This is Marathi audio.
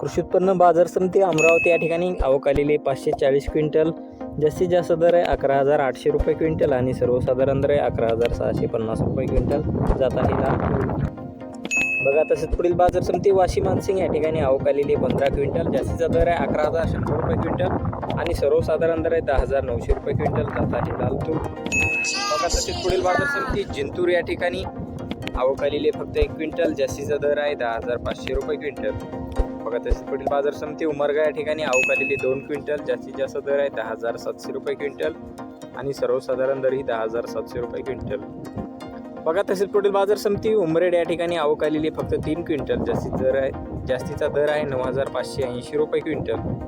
कृषी उत्पन्न बाजार समिती अमरावती या ठिकाणी आवक आलेली पाचशे चाळीस क्विंटल जास्तीत जास्त दर आहे अकरा हजार आठशे रुपये क्विंटल आणि सर्वसाधारण दर आहे अकरा हजार सहाशे पन्नास रुपये क्विंटल जात आहे. बघा तसेच पुढील बाजार समिती वाशी मानसिंग या ठिकाणी आवक आलेली पंधरा क्विंटल जास्तीचा दर आहे अकरा हजार शंभर रुपये क्विंटल आणि सर्वसाधारण दर आहे दहा हजार नऊशे रुपये क्विंटल जात आहे. लाल तूर. बघा तसेच पुढील बाजार समिती जिंतूर या ठिकाणी आवक आलेली फक्त एक क्विंटल जास्तीचा दर आहे दहा हजार पाचशे रुपये क्विंटल. बघा तसेच पुढील बाजार समिती उमरगा या ठिकाणी अवकालेली दोन क्विंटल जास्तीत जास्त दर आहे दहा हजार सातशे रुपये क्विंटल आणि सर्वसाधारण दर ही दहा हजार सातशे रुपये क्विंटल. बघा तसेच पुढील बाजार समिती उमरेड या ठिकाणी आवक आलेली फक्त तीन क्विंटल जास्तीत दर आहे जास्तीचा दर आहे नऊ हजार पाचशे ऐंशी रुपये क्विंटल.